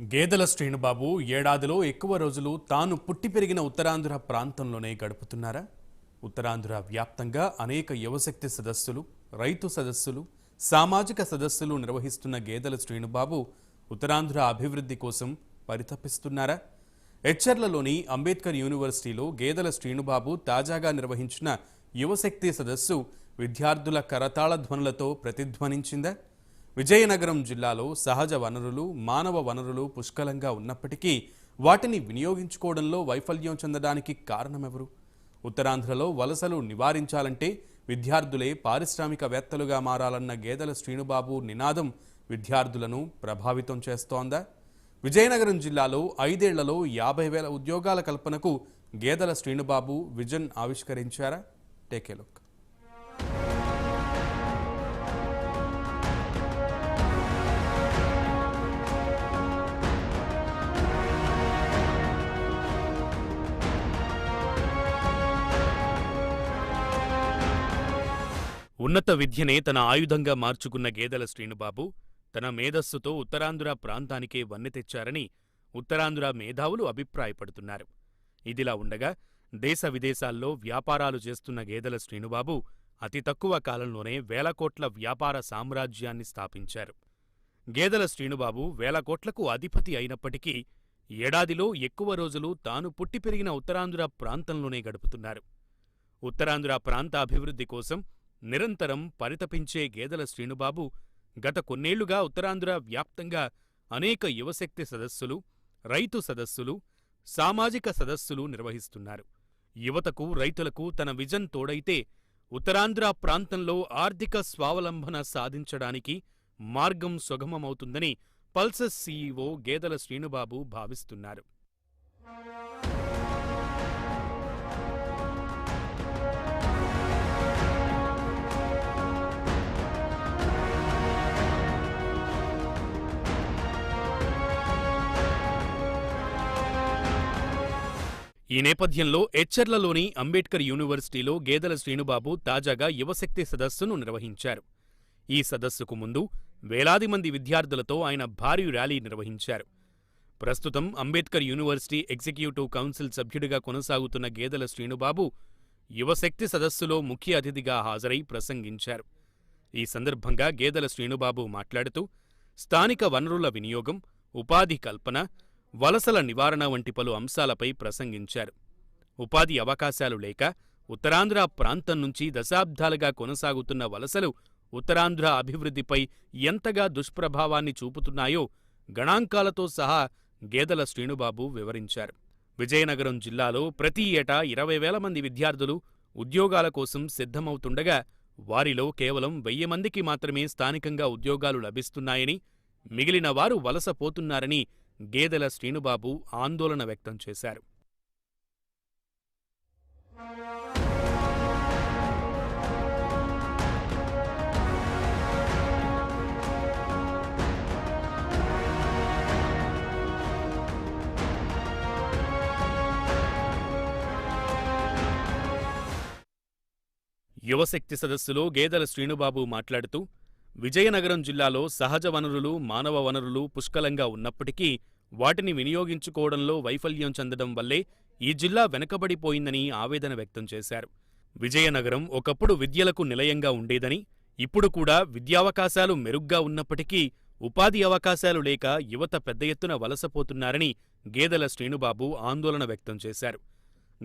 గేదెల శ్రీనుబాబు ఏడాదిలో ఎక్కువ రోజులు తాను పుట్టి పెరిగిన ఉత్తరాంధ్ర ప్రాంతంలోనే గడుపుతున్నారా? ఉత్తరాంధ్ర వ్యాప్తంగా అనేక యువశక్తి సదస్సులు రైతు సదస్సులు సామాజిక సదస్సులు నిర్వహిస్తున్న గేదెల శ్రీనుబాబు ఉత్తరాంధ్ర అభివృద్ధి కోసం పరితపిస్తున్నారా? హెచ్చర్లలోని అంబేద్కర్ యూనివర్సిటీలో గేదెల శ్రీనుబాబు తాజాగా నిర్వహించిన యువశక్తి సదస్సు విద్యార్థుల కరతాళ ధ్వనులతో ప్రతిధ్వనించిందా? విజయనగరం జిల్లాలో సహజ వనరులు మానవ వనరులు పుష్కలంగా ఉన్నప్పటికీ వాటిని వినియోగించుకోవడంలో వైఫల్యం చెందడానికి కారణమెవరు? ఉత్తరాంధ్రలో వలసలు నివారించాలంటే విద్యార్థులే పారిశ్రామికవేత్తలుగా మారాలన్న గేదెల శ్రీనుబాబు నినాదం విద్యార్థులను ప్రభావితం చేస్తోందా? విజయనగరం జిల్లాలో ఐదేళ్ళలో యాభై వేల ఉద్యోగాల కల్పనకు Gedela Srinubabu vision ఆవిష్కరించారా? Take a look. ఉన్నత విద్యనే తన ఆయుధంగా మార్చుకున్న గేదెల శ్రీనుబాబు తన మేధస్సుతో ఉత్తరాంధ్ర ప్రాంతానికే వన్నె తెచ్చారని ఉత్తరాంధ్ర మేధావులు అభిప్రాయపడుతున్నారు. ఇదిలా ఉండగా దేశ విదేశాల్లో వ్యాపారాలు చేస్తున్న గేదెల శ్రీనుబాబు అతి తక్కువ కాలంలోనే వేల కోట్ల వ్యాపార సామ్రాజ్యాన్ని స్థాపించారు. గేదెల శ్రీనుబాబు వేల కోట్లకు అధిపతి అయినప్పటికీ ఏడాదిలో ఎక్కువ రోజులు తాను పుట్టి పెరిగిన ఉత్తరాంధ్ర ప్రాంతంలోనే గడుపుతున్నారు. ఉత్తరాంధ్ర ప్రాంత అభివృద్ధి కోసం నిరంతరం పరితపించే గేదెల శ్రీనుబాబు గత కొన్నేళ్ళుగా ఉత్తరాంధ్ర వ్యాప్తంగా అనేక యువశక్తి సదస్సులు రైతు సదస్సులు సామాజిక సదస్సులు నిర్వహిస్తున్నారు. యువతకు రైతులకు తన విజన్ తోడైతే ఉత్తరాంధ్ర ప్రాంతంలో ఆర్థిక స్వావలంబన సాధించడానికి మార్గం సుగమమవుతుందని పల్సస్ సీఈఓ గేదెల శ్రీనుబాబు భావిస్తున్నారు. ఈ నేపథ్యంలో ఎచ్చెర్లలోని అంబేద్కర్ యూనివర్సిటీలో గేదెల శ్రీనుబాబు తాజాగా యువశక్తి సదస్సును నిర్వహించారు. ఈ సదస్సుకు ముందు వేలాది మంది విద్యార్థులతో ఆయన భారీ ర్యాలీ నిర్వహించారు. ప్రస్తుతం అంబేద్కర్ యూనివర్సిటీ ఎగ్జిక్యూటివ్ కౌన్సిల్ సభ్యుడిగా కొనసాగుతున్న గేదెల శ్రీనుబాబు యువశక్తి సదస్సులో ముఖ్య అతిథిగా హాజరై ప్రసంగించారు. ఈ సందర్భంగా గేదెల శ్రీనుబాబు మాట్లాడుతూ స్థానిక వనరుల వినియోగం ఉపాధి కల్పన వలసల నివారణ వంటి పలు అంశాలపై ప్రసంగించారు. ఉపాధి అవకాశాలు లేక ఉత్తరాంధ్ర ప్రాంతం నుంచి దశాబ్దాలుగా కొనసాగుతున్న వలసలు ఉత్తరాంధ్ర అభివృద్ధిపై ఎంతగా దుష్ప్రభావాన్ని చూపుతున్నాయో గణాంకాలతో సహా గేదెల శ్రీనుబాబు వివరించారు. విజయనగరం జిల్లాలో ప్రతి ఏటా ఇరవై వేల మంది విద్యార్థులు ఉద్యోగాల కోసం సిద్ధమవుతుండగా వారిలో కేవలం వెయ్యి మందికి మాత్రమే స్థానికంగా ఉద్యోగాలు లభిస్తున్నాయని మిగిలిన వారు వలస పోతున్నారని గేదెల శ్రీనుబాబు ఆందోళన వ్యక్తం చేశారు. యువశక్తి సదస్సులో గేదెల శ్రీనుబాబు మాట్లాడుతూ విజయనగరం జిల్లాలో సహజ వనరులు మానవ వనరులు పుష్కలంగా ఉన్నప్పటికీ వాటిని వినియోగించుకోవడంలో వైఫల్యం చెందడం వల్లే ఈ జిల్లా వెనకబడిపోయిందని ఆవేదన వ్యక్తం చేశారు. విజయనగరం ఒకప్పుడు విద్యలకు నిలయంగా ఉండేదని ఇప్పుడు కూడా విద్యావకాశాలు మెరుగ్గా ఉన్నప్పటికీ ఉపాధి అవకాశాలు లేక యువత పెద్ద ఎత్తున వలసపోతున్నారని గేదెల శ్రీనుబాబు ఆందోళన వ్యక్తం చేశారు.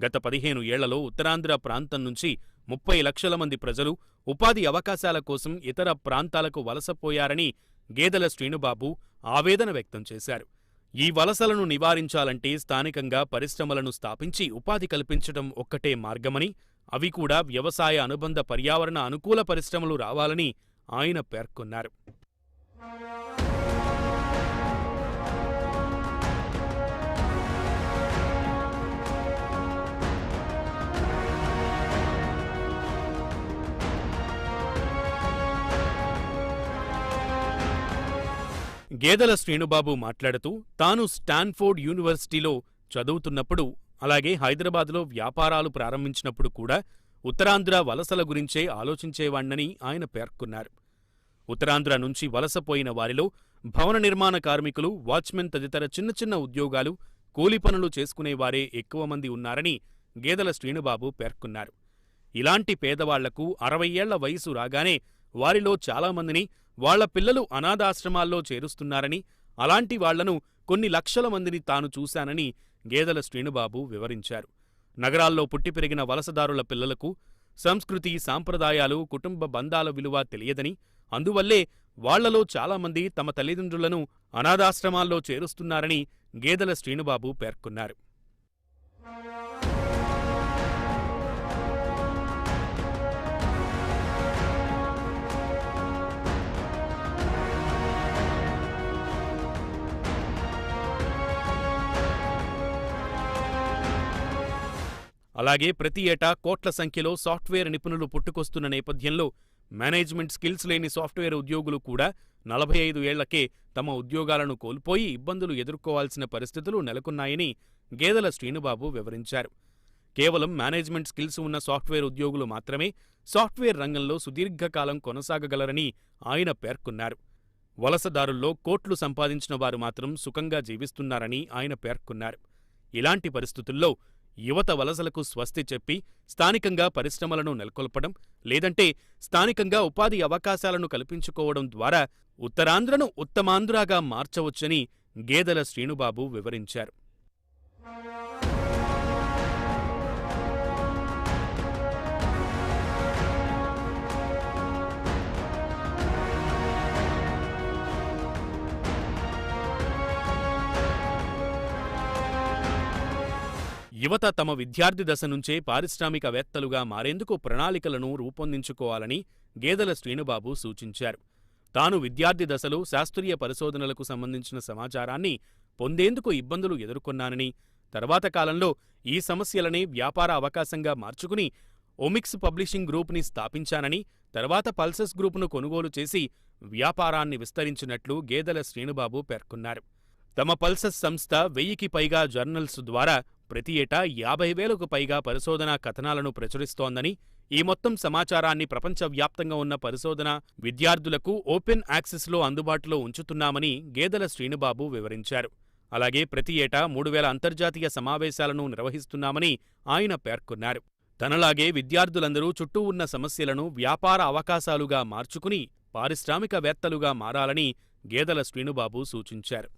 గత పదిహేను ఏళ్ళలో ఉత్తరాంధ్ర ప్రాంతం నుంచి ముప్పై లక్షల మంది ప్రజలు ఉపాధి అవకాశాల కోసం ఇతర ప్రాంతాలకు వలసపోయారని గేదెల శ్రీనుబాబు ఆవేదన వ్యక్తం చేశారు. ఈ వలసలను నివారించాలంటే స్థానికంగా పరిశ్రమలను స్థాపించి ఉపాధి కల్పించడం ఒక్కటే మార్గమని అవి కూడా వ్యవసాయ అనుబంధ పర్యావరణ అనుకూల పరిశ్రమలు రావాలని ఆయన పేర్కొన్నారు. గేదెల శ్రీనుబాబు మాట్లాడుతూ తాను స్టాన్ఫోర్డ్ యూనివర్సిటీలో చదువుతున్నప్పుడు అలాగే హైదరాబాద్లో వ్యాపారాలు ప్రారంభించినప్పుడు కూడా ఉత్తరాంధ్ర వలసల గురించే ఆలోచించేవాణ్ణని ఆయన పేర్కొన్నారు. ఉత్తరాంధ్ర నుంచి వలసపోయిన వారిలో భవన నిర్మాణ కార్మికులు వాచ్మెన్ తదితర చిన్న చిన్న ఉద్యోగాలు కూలి పనులు చేసుకునేవారే ఎక్కువ మంది ఉన్నారని గేదెల శ్రీనుబాబు పేర్కొన్నారు. ఇలాంటి పేదవాళ్ళకు అరవై ఏళ్ళ వయసు రాగానే వారిలో చాలామందిని వాళ్ళ పిల్లలు అనాథాశ్రమాల్లో చేరుస్తున్నారని అలాంటి వాళ్ళను కొన్ని లక్షల మందిని తాను చూశానని గేదెల శ్రీనుబాబు వివరించారు. నగరాల్లో పుట్టి పెరిగిన వలసదారుల పిల్లలకు సంస్కృతి సాంప్రదాయాలు కుటుంబ బంధాల విలువ తెలియదని అందువల్లే వాళ్ళలో చాలామంది తమ తల్లిదండ్రులను అనాథాశ్రమాల్లో చేరుస్తున్నారని గేదెల శ్రీనుబాబు పేర్కొన్నారు. అలాగే ప్రతి ఏటా కోట్ల సంఖ్యలో సాఫ్ట్వేర్ నిపుణులు పుట్టుకొస్తున్న నేపథ్యంలో మేనేజ్మెంట్ స్కిల్స్ లేని సాఫ్ట్వేర్ ఉద్యోగులు కూడా నలభై ఐదు ఏళ్ళకే తమ ఉద్యోగాలను కోల్పోయి ఇబ్బందులు ఎదుర్కోవాల్సిన పరిస్థితులు నెలకొన్నాయని గేదెల శ్రీనుబాబు వివరించారు. కేవలం మేనేజ్మెంట్ స్కిల్స్ ఉన్న సాఫ్ట్వేర్ ఉద్యోగులు మాత్రమే సాఫ్ట్వేర్ రంగంలో సుదీర్ఘకాలం కొనసాగగలరని ఆయన పేర్కొన్నారు. వలసదారుల్లో కోట్లు సంపాదించిన వారు మాత్రం సుఖంగా జీవిస్తున్నారని ఆయన పేర్కొన్నారు. ఇలాంటి పరిస్థితుల్లో యువత వలసలకు స్వస్తి చెప్పి స్థానికంగా పరిశ్రమలను నెలకొల్పడం లేదంటే స్థానికంగా ఉపాధి అవకాశాలను కల్పించుకోవడం ద్వారా ఉత్తరాంధ్రను ఉత్తమాంధ్రాగా మార్చవచ్చని గేదెల శ్రీనుబాబు వివరించారు. యువత తమ విద్యార్థి దశ నుంచే పారిశ్రామికవేత్తలుగా మారేందుకు ప్రణాళికలను రూపొందించుకోవాలని గేదెల శ్రీనుబాబు సూచించారు. తాను విద్యార్థి దశలో శాస్త్రీయ పరిశోధనలకు సంబంధించిన సమాచారాన్ని పొందేందుకు ఇబ్బందులు ఎదుర్కొన్నానని తర్వాత కాలంలో ఈ సమస్యలనే వ్యాపార అవకాశంగా మార్చుకుని ఒమిక్స్ పబ్లిషింగ్ గ్రూప్ని స్థాపించానని తర్వాత పల్సస్ గ్రూపును కొనుగోలు చేసి వ్యాపారాన్ని విస్తరించినట్లు గేదెల శ్రీనుబాబు పేర్కొన్నారు. తమ పల్సస్ సంస్థ వెయ్యికి పైగా జర్నల్స్ ద్వారా ప్రతి ఏటా యాభై వేలకు పైగా పరిశోధనా కథనాలను ప్రచురిస్తోందని ఈ మొత్తం సమాచారాన్ని ప్రపంచవ్యాప్తంగా ఉన్న పరిశోధన విద్యార్థులకు ఓపెన్ యాక్సెస్లో అందుబాటులో ఉంచుతున్నామని గేదెల శ్రీనుబాబు వివరించారు. అలాగే ప్రతి ఏటా మూడు వేల అంతర్జాతీయ సమావేశాలను నిర్వహిస్తున్నామని ఆయన పేర్కొన్నారు. తనలాగే విద్యార్థులందరూ చుట్టూ ఉన్న సమస్యలను వ్యాపార అవకాశాలుగా మార్చుకుని పారిశ్రామికవేత్తలుగా మారాలని గేదెల శ్రీనుబాబు సూచించారు.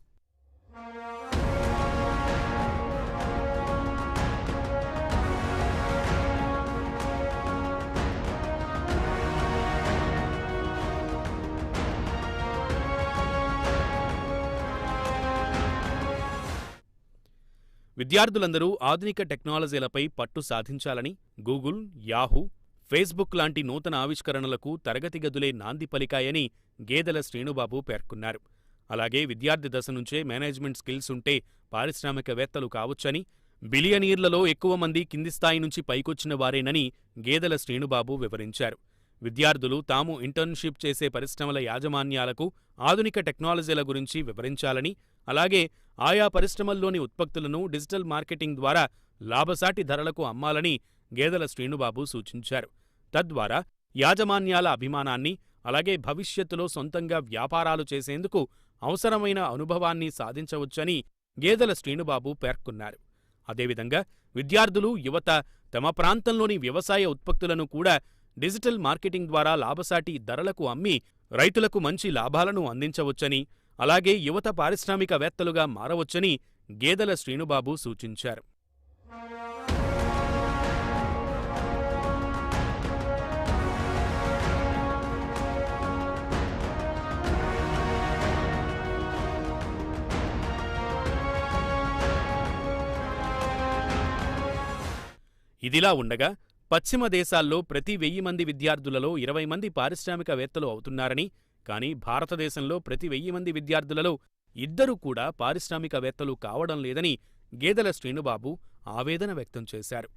విద్యార్థులందరూ ఆధునిక టెక్నాలజీలపై పట్టు సాధించాలని గూగుల్ యాహూ ఫేస్బుక్ లాంటి నూతన ఆవిష్కరణలకు తరగతి గదులే నాంది పలికాయని గేదెల శ్రీనుబాబు పేర్కొన్నారు. అలాగే విద్యార్థి దశ నుంచే మేనేజ్మెంట్ స్కిల్స్ ఉంటే పారిశ్రామికవేత్తలు కావచ్చని బిలియనీర్లలో ఎక్కువ మంది కింది స్థాయి నుంచి పైకొచ్చిన వారేనని గేదెల శ్రీనుబాబు వివరించారు. విద్యార్థులు తాము ఇంటర్న్షిప్ చేసే పరిశ్రమల యాజమాన్యాలకు ఆధునిక టెక్నాలజీల గురించి వివరించాలని అలాగే ఆయా పరిశ్రమల్లోని ఉత్పత్తులను డిజిటల్ మార్కెటింగ్ ద్వారా లాభసాటి ధరలకు అమ్మాలని గేదెల శ్రీనుబాబు సూచించారు. తద్వారా యాజమాన్యాల అభిమానాన్ని అలాగే భవిష్యత్తులో సొంతంగా వ్యాపారాలు చేసేందుకు అవసరమైన అనుభవాన్ని సాధించవచ్చని గేదెల శ్రీనుబాబు పేర్కొన్నారు. అదేవిధంగా విద్యార్థులు యువత తమ ప్రాంతంలోని వ్యవసాయ ఉత్పత్తులను కూడా డిజిటల్ మార్కెటింగ్ ద్వారా లాభసాటి ధరలకు అమ్మి రైతులకు మంచి లాభాలను అందించవచ్చని అలాగే యువత పారిశ్రామికవేత్తలుగా మారవచ్చని గేదెల శ్రీనుబాబు సూచించారు. ఇదిలా ఉండగా పశ్చిమ దేశాల్లో ప్రతి వెయ్యి మంది విద్యార్థులలో ఇరవై మంది పారిశ్రామికవేత్తలు అవుతున్నారని కానీ భారతదేశంలో ప్రతి వెయ్యి మంది విద్యార్థులలో ఇద్దరు కూడా పారిశ్రామికవేత్తలు కావడం లేదని గేదెల శ్రీనుబాబు ఆవేదన వ్యక్తం చేశారు.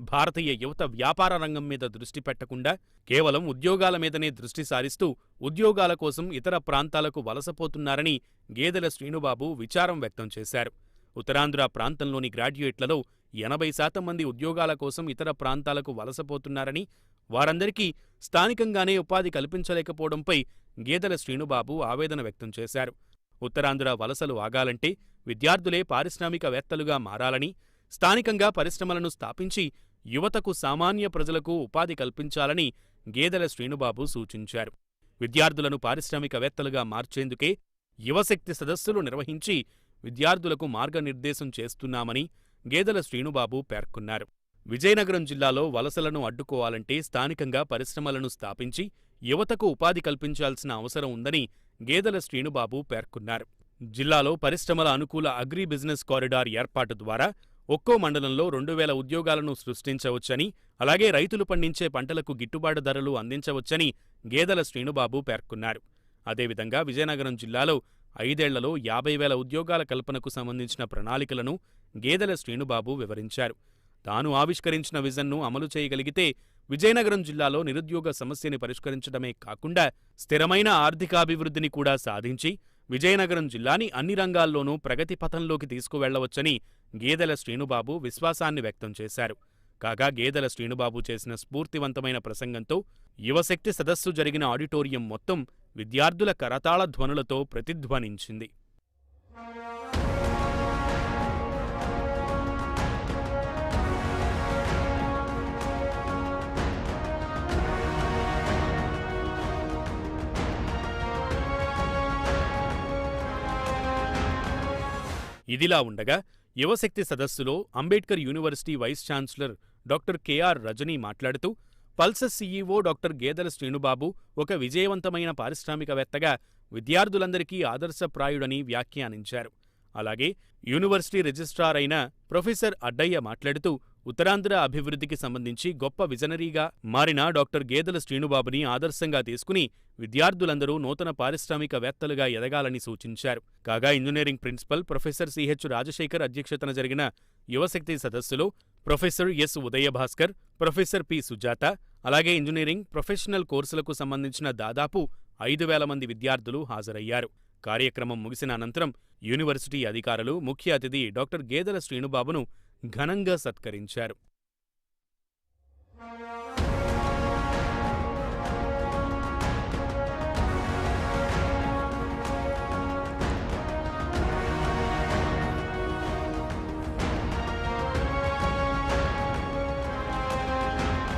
భారతీయ యువత వ్యాపార రంగం మీద దృష్టి పెట్టకుండా కేవలం ఉద్యోగాల మీదనే దృష్టి సారిస్తూ ఉద్యోగాల కోసం ఇతర ప్రాంతాలకు వలసపోతున్నారని గేదెల శ్రీనుబాబు విచారం వ్యక్తం చేశారు. ఉత్తరాంధ్ర ప్రాంతంలోని గ్రాడ్యుయేట్లలో ఎనభై శాతం మంది ఉద్యోగాల కోసం ఇతర ప్రాంతాలకు వలసపోతున్నారని వారందరికీ స్థానికంగానే ఉపాధి కల్పించలేకపోవడంపై గేదెల శ్రీనుబాబు ఆవేదన వ్యక్తం చేశారు. ఉత్తరాంధ్ర వలసలు ఆగాలంటే విద్యార్థులే పారిశ్రామికవేత్తలుగా మారాలని స్థానికంగా పరిశ్రమలను స్థాపించి యువతకు సామాన్య ప్రజలకు ఉపాధి కల్పించాలని గేదెల శ్రీనుబాబు సూచించారు. విద్యార్థులను పారిశ్రామికవేత్తలుగా మార్చేందుకే యువశక్తి సదస్సులు నిర్వహించి విద్యార్థులకు మార్గనిర్దేశం చేస్తున్నామని గేదెల శ్రీనుబాబు పేర్కొన్నారు. విజయనగరం జిల్లాలో వలసలను అడ్డుకోవాలంటే స్థానికంగా పరిశ్రమలను స్థాపించి యువతకు ఉపాధి కల్పించాల్సిన అవసరం ఉందని గేదెల శ్రీనుబాబు పేర్కొన్నారు. జిల్లాలో పరిశ్రమల అనుకూల అగ్రి బిజినెస్ కారిడార్ ఏర్పాటు ద్వారా ఒక్కో మండలంలో రెండు వేల ఉద్యోగాలను సృష్టించవచ్చని అలాగే రైతులు పండించే పంటలకు గిట్టుబాటు ధరలు అందించవచ్చని గేదెల శ్రీనుబాబు పేర్కొన్నారు. అదేవిధంగా విజయనగరం జిల్లాలో ఐదేళ్ళలో యాభై వేల ఉద్యోగాల కల్పనకు సంబంధించిన ప్రణాళికలను గేదెల శ్రీనుబాబు వివరించారు. తాను ఆవిష్కరించిన విజన్ను అమలు చేయగలిగితే విజయనగరం జిల్లాలో నిరుద్యోగ సమస్యని పరిష్కరించడమే కాకుండా స్థిరమైన ఆర్థికాభివృద్ధిని కూడా సాధించి విజయనగరం జిల్లాని అన్ని రంగాల్లోనూ ప్రగతి పథంలోకి తీసుకువెళ్ళవచ్చని గేదెల శ్రీనుబాబు విశ్వాసాన్ని వ్యక్తం చేశారు. కాగా గేదెల శ్రీనుబాబు చేసిన స్ఫూర్తివంతమైన ప్రసంగంతో యువశక్తి సదస్సు జరిగిన ఆడిటోరియం మొత్తం విద్యార్థుల కరతాళ ధ్వనులతో ప్రతిధ్వనించింది. ఇదిలా ఉండగా యువశక్తి సదస్సులో Ambedkar university vice chancellor doctor KR Rajani మాట్లాడుతూ పల్సస్ సీఈఓ డాక్టర్ గేదెల శ్రీనుబాబు ఒక విజయవంతమైన పారిశ్రామికవేత్తగా విద్యార్థులందరికీ ఆదర్శప్రాయుడని వ్యాఖ్యానించారు. అలాగే యూనివర్సిటీ రిజిస్ట్రార్ అయిన ప్రొఫెసర్ అడ్డయ్య మాట్లాడుతూ ఉత్తరాంధ్ర అభివృద్ధికి సంబంధించి గొప్ప విజనరీగా మారిన డాక్టర్ గేదెల శ్రీనుబాబుని ఆదర్శంగా తీసుకుని విద్యార్థులందరూ నూతన పారిశ్రామికవేత్తలుగా ఎదగాలని సూచించారు. కాగా engineering principal professor CH Rajasekhar అధ్యక్షతన జరిగిన యువశక్తి సదస్సులో professor S Udayabhaskar professor P Sujatha అలాగే ఇంజనీరింగ్ ప్రొఫెషనల్ కోర్సులకు సంబంధించిన దాదాపు ఐదు వేల మంది విద్యార్థులు హాజరయ్యారు. కార్యక్రమం ముగిసిన అనంతరం యూనివర్సిటీ అధికారులు ముఖ్య అతిథి డాక్టర్ గేదెల శ్రీనుబాబును ఘనంగా సత్కరించారు.